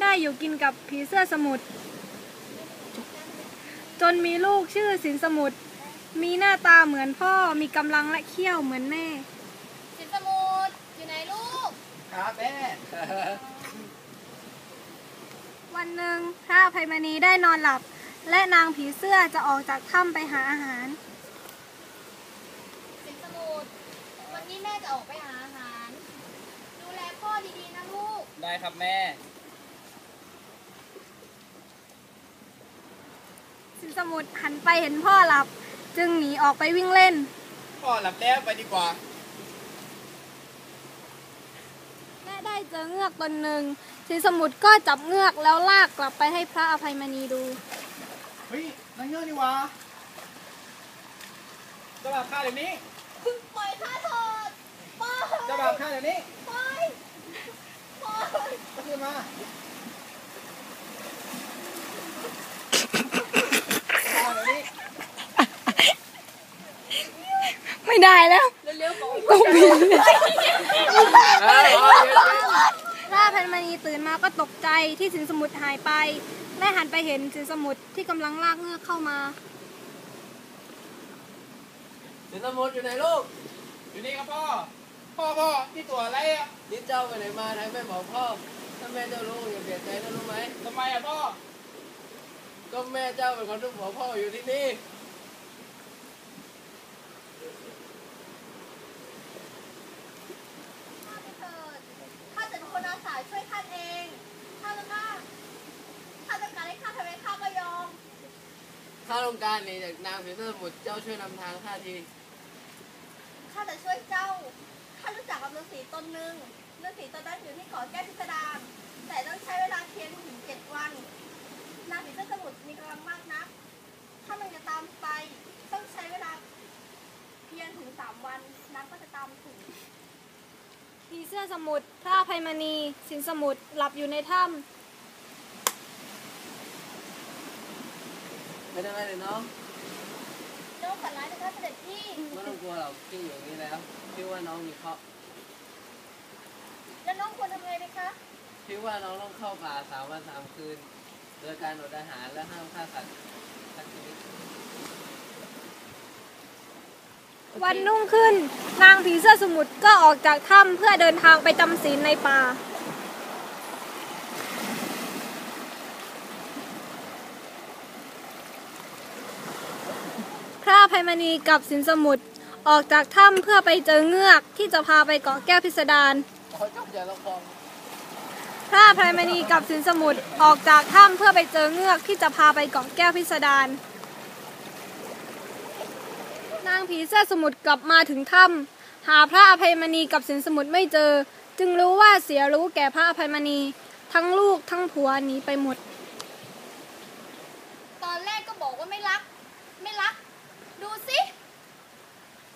ได้อยู่กินกับผีเสื้อสมุทรจนมีลูกชื่อสินสมุทรมีหน้าตาเหมือนพ่อมีกำลังและเขี้ยวเหมือนแม่ สินสมุทรอยู่ไหนลูกครับแม่ วันหนึ่งพระอภัยมณีได้นอนหลับ และนางผีเสื้อจะออกจากถ้ำไปหาอาหาร สินสมุทรวันนี้แม่จะออกไปหาอาหาร ดูแลพ่อดีๆนะลูก ได้ครับแม่ สินสมุทรหันไปเห็นพ่อหลับ จึงหนีออกไปวิ่งเล่น พ่อหลับแล้วไปดีกว่าและได้เจอเงือกตนหนึ่งสินสมุทรก็จับเงือกแล้วลากกลับไปให้พระอภัยมณีดู เฮ้ยนายเงือกนี่หวะจะบาปข้าเดี๋ยวนี้ปล่อยข้าเถิดปล่อยจะบาปข้าเดี๋ยวนี้ปล่อยปล่อย ก็คือมาข้าเดี๋ยวนี้ ไม่ได้แล้วเร็วๆบอกต้องบินเออเออเดี๋ยวเดี๋ยวพระอภัยมณีตื่นมาก็ตกใจที่สินสมุทรหายไปและหันไปเห็นสินสมุทรที่กำลังลากเงือกเข้ามา สินสมุทรอยู่ไหนลูก อยู่นี่ครับพ่อ พ่อพ่อนี่ตัวอะไรอะนี่เจ้าไปไหนมาไหนไม่บอกพ่อถ้าแม่เจ้ารู้อย่าเปลี่ยนใจนะรู้ไหมทำไมอะพ่อ ก็แม่เจ้าเป็นคนที่บอกพ่ออยู่ที่นี่ ข้าไปเถิดข้าจะเป็นคนอาสาช่วยท่านเอง ถ้าจะข้าถ้าต้องการให้ข้าทำอะไรข้าก็ยอมถ้าต้องการหนีจากนางสินสมุทรเจ้าช่วยนำทางข้าที ข้าจะช่วยเจ้า ข้ารู้จักกับฤาษีตนหนึ่งฤาษีตนนั้นอยู่ที่เกาะแก้วพิสดารแต่ต้องใช้เวลาเพียงถึงเจ็ดวัน นางผีเสื้อสมุทรมีกำลังมากนัก ถ้ามันจะตามไป ต้องใช้เวลาเพียงถึงสามวันนางก็จะตามถึง ผีเสื้อสมุทรพระอภัยมณี สินสมุทรหลับอยู่ในถ้ไม่ได้ไหมเลยน้องโน้ฝันร้ายจะท่านเสด็จพี่ไม่ต้องกลัวหรอกที่อยู่อย่างนี้แล้วพี่ว่าน้องมีเคราะห์แล้วน้องควรทำไงไหมคะพี่ว่าน้องต้องเข้าป่าสามวันสามคืน โดยการอดอาหารและห้ามฆ่าสัตว์สักชนิดำ วันรุ่งขึ้น นางผีเสื้อสมุทรก็ออกจากถ้ำเพื่อเดินทางไปจำศีลในป่า พระภัยมณีกับสินสมุทรออกจากถ้ำเพื่อไปเจอเงือกที่จะพาไปเกาะแก้วพิสดารพระภัยมณีกับสินสมุทรออกจากถ้ำเพื่อไปเจอเงือกที่จะพาไปเกาะแก้วพิสดาร นางผีเสื้อสมุทรกลับมาถึงถ้ำหาพระอภัยมณีกับสินสมุทรไม่เจอ จึงรู้ว่าเสียรู้แก่พระอภัยมณี ทั้งลูกทั้งผัวหนีไปหมด ตอนแรกก็บอกว่าไม่รัก ไม่รัก ดูสิ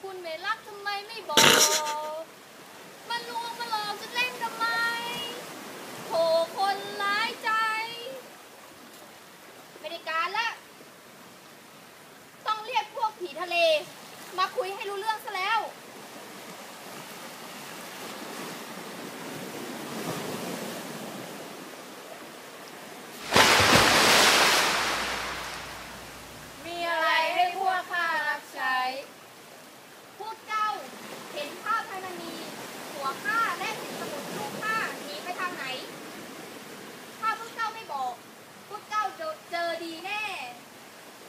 คุณไม่รักทำไมไม่บอกมาลวงมาหลอกจะเล่นทำไมโถคนร้ายใจ ไม่ได้การละ ต้องเรียกพวกผีทะเล มาคุยให้รู้เรื่องซะแล้ว มีอะไรให้พวกข้ารับใช้ พวกเจ้าเห็นข้าพายมณีหัวข้าและสินสมุทรลูกข้าหนีไปทางไหน ถ้าพวกเจ้าไม่บอก พวกเจ้าจะเจอดีแน่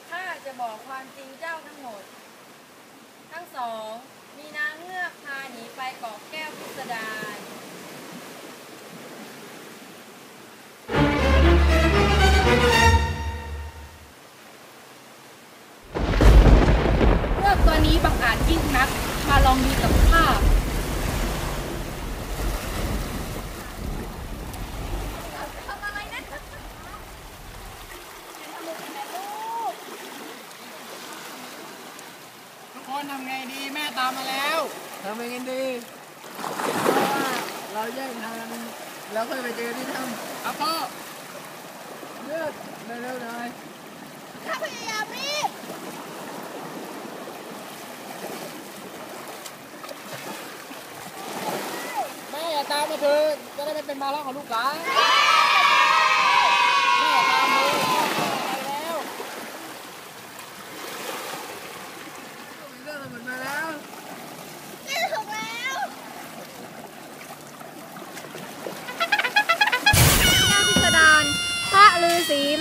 ข้าจะบอก ความจริงเจ้าทั้งหมด ทั้งสอง มีนางเงือกพาหนีไปเกาะแก้วพิสดารเมื่อตัวนี้บังอาจยิ่งนัก มาลองดีกับข้า ทำอะไรนะสินสมุทรนะลูก ทุกคนทำไงดีแม่ตามมาแล้ว ทำยังไงดีเพราะว่าเราแยกทางแล้วค่อยไปเจอที่ถ้ครับพ่อำเลือดเร็วๆหน่อยข้าพยายามรีบแม่อย่าตามมาเถอะจะได้ไม่เป็นภาระของลูกหลาน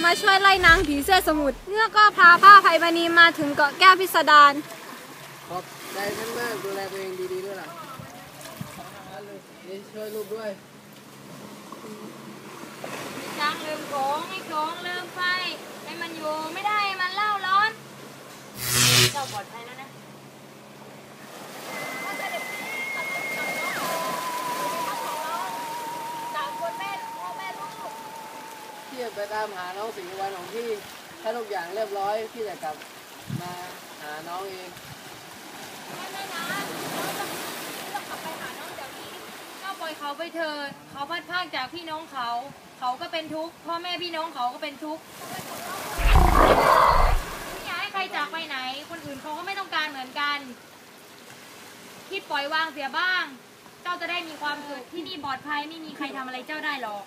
ไช่วยไล่นางผีเสื้อสมุทรเงือกก็พาผ้าไพมณีมาถึงเกาะแก้วพิสดารขอบใจท่านมากดูแลตัวเองดีๆด้วยล่ะนี่ช่วยลูกด้วยช้างลืมของไอ้ของลืม ตามหาน้องสิงห์วันของพี่ ถ้าทุกอย่างเรียบร้อยพี่จะกลับมาหาน้องเองเจ้าปล่อยเขาไปเถิดเขาพัดพรากจากพี่น้องเขา เขาก็เป็นทุกข์พ่อแม่พี่น้องเขาก็เป็นทุกข์ไม่อยากให้ใครจากไปไหน คนอื่นเขาก็ไม่ต้องการเหมือนกัน คิดปล่อยวางเสียบ้าง เจ้าจะได้มีความสุขที่นี่ปลอดภัยไม่มีใครทำอะไรเจ้าได้หรอก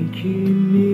making me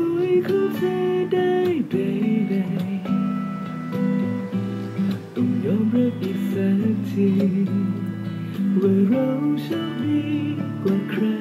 tôi cứ thế đây, baby. Cùng nhau rất ít xa chi Vừa râu sao đi qua crash